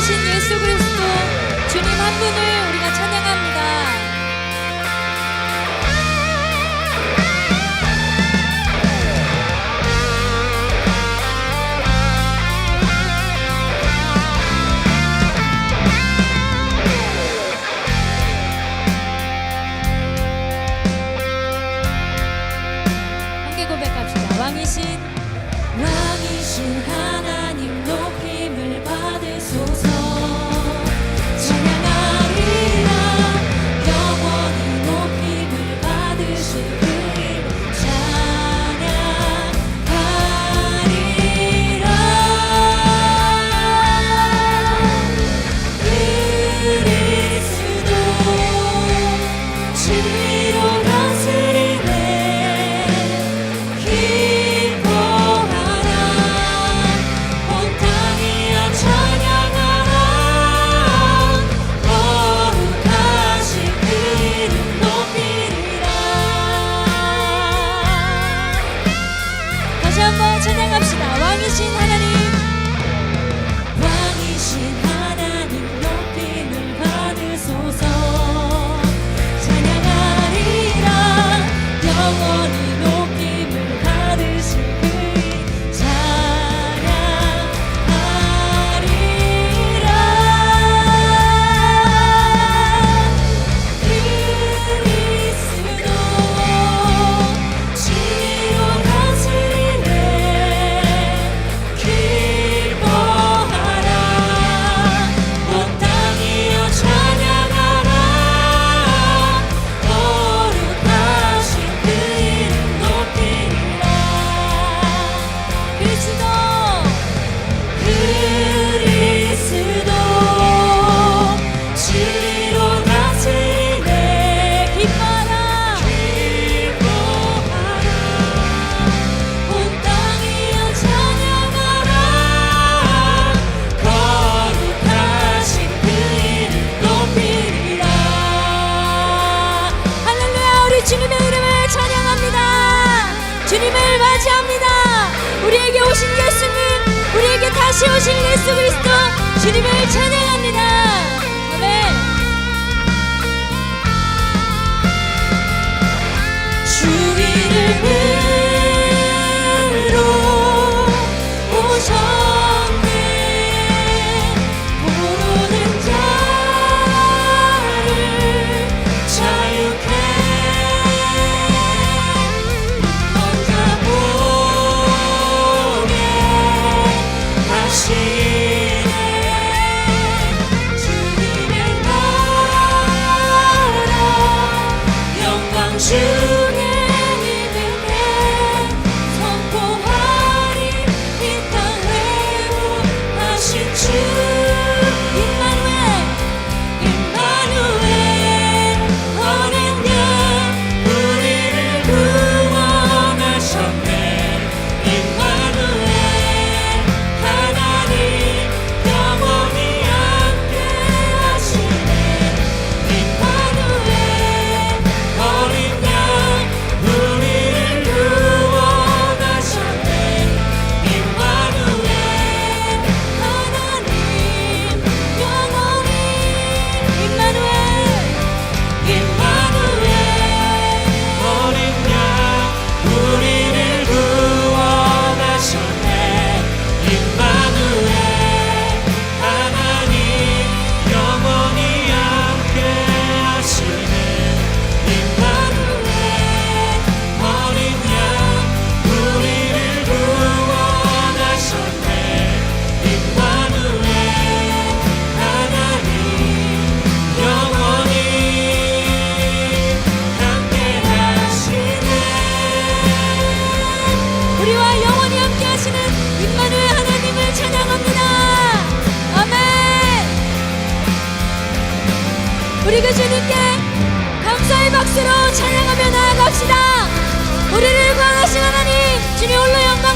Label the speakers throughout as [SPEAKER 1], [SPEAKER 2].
[SPEAKER 1] 되신 예수 그리스도 주님 한 분을 우리가 찬양합니다. 「ワニシの」「」subiste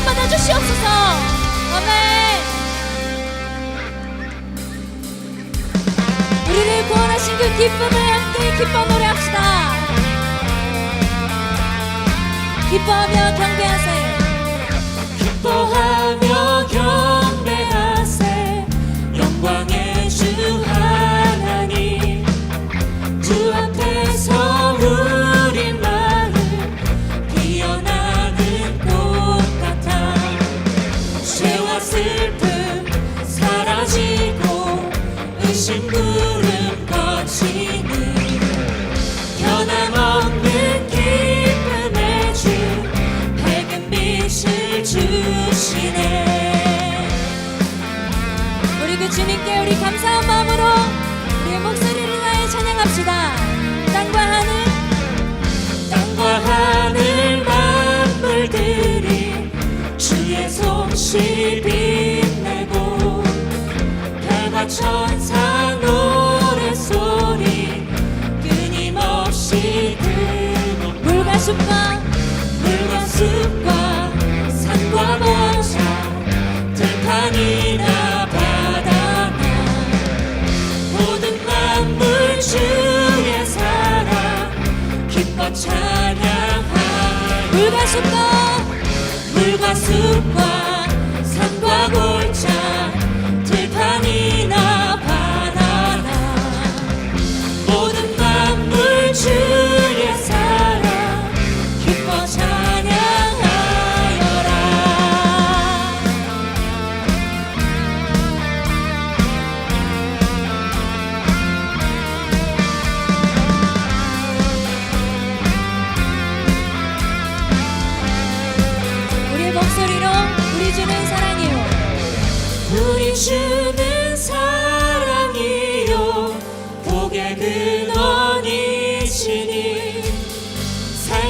[SPEAKER 1] 받아 주시옵소서. 아멘. 우리를 구원하신 그 기쁨을 함께 기뻐 노래합시다. 기뻐하며 경배하세. 기뻐하며 경배하세. 영광의
[SPEAKER 2] 주 하나님 주 앞에서 우. 우리 감사한 마음으로 우리의 목소리를 나해 찬양합시다. 땅과 하늘,
[SPEAKER 1] 땅과 하늘 만물들이 주의 솜씨 빛내고 별과 천사 노래 소리 끊임없이 들고
[SPEAKER 2] 물과 숲과
[SPEAKER 1] 물과 숲과
[SPEAKER 2] 바닷가 숲과
[SPEAKER 1] 산과 골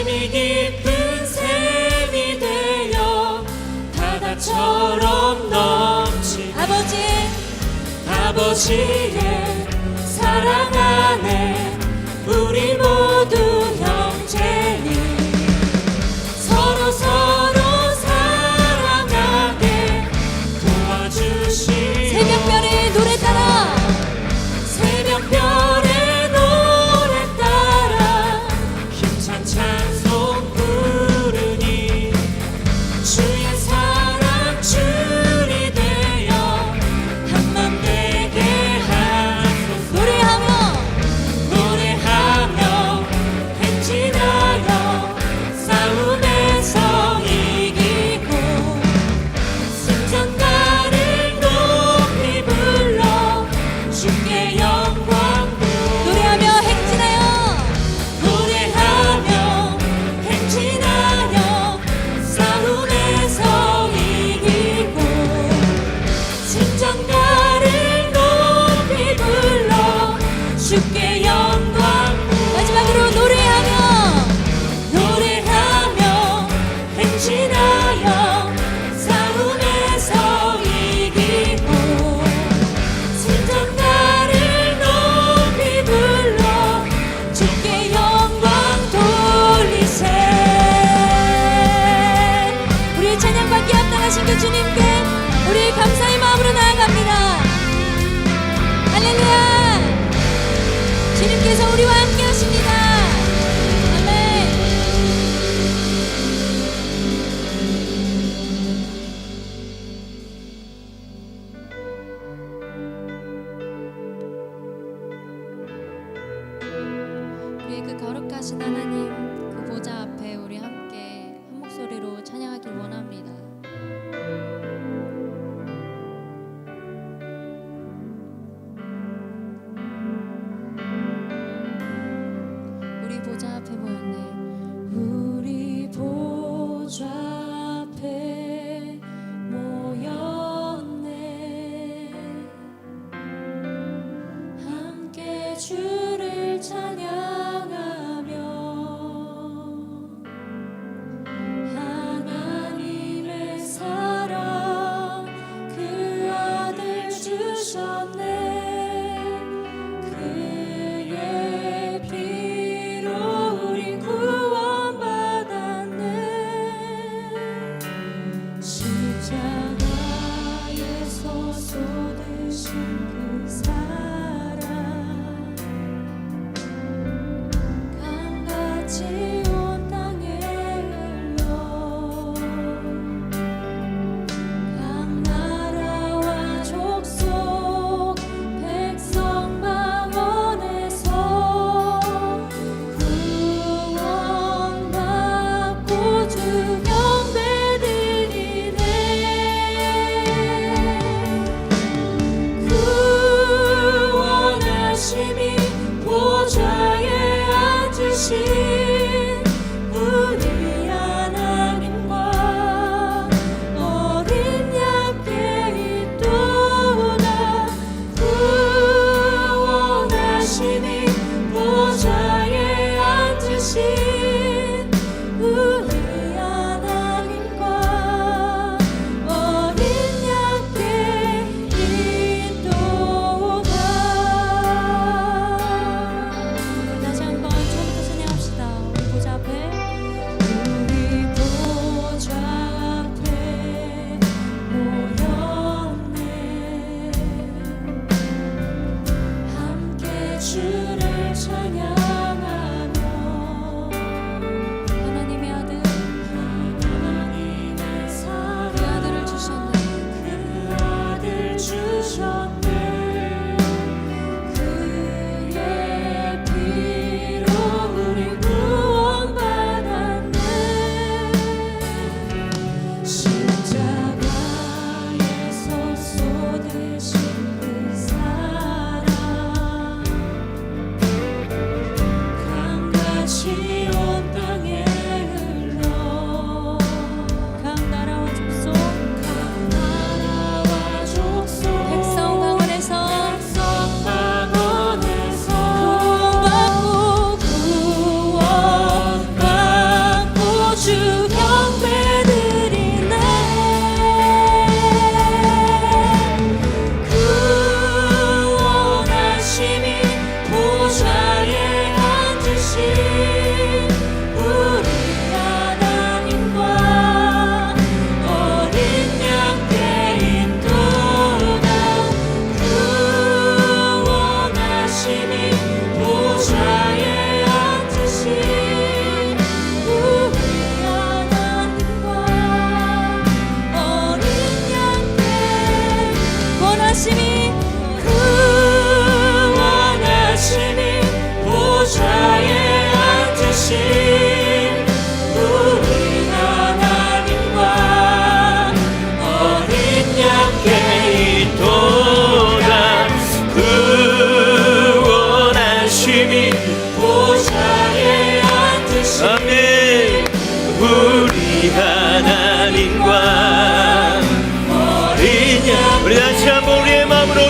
[SPEAKER 1] 삶이 깊은 샘이 되어 바다처럼 넘치
[SPEAKER 2] 아버지.
[SPEAKER 1] 아버지의 사랑 안에 우리 모두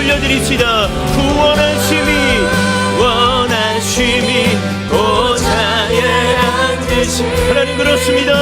[SPEAKER 3] 올려드립시다. 구원하심이 원하심이 보좌에 앉으신. 하나님 그렇습니다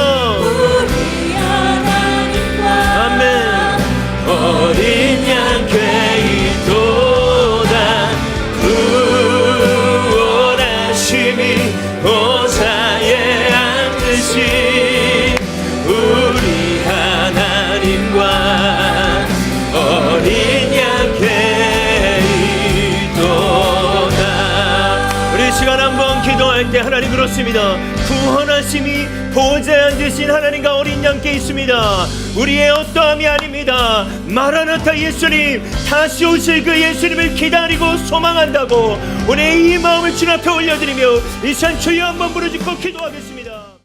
[SPEAKER 3] 그렇습니다. 구원하심이 보좌에 앉으신 하나님과 어린 양께 있습니다. 우리의 어떠함이 아닙니다. 마라나타 예수님 다시 오실 그 예수님을 기다리고 소망한다고. 오늘 이 마음을 주 앞에 올려드리며 이 시간 주여 한번 부르짖고 기도하겠습니다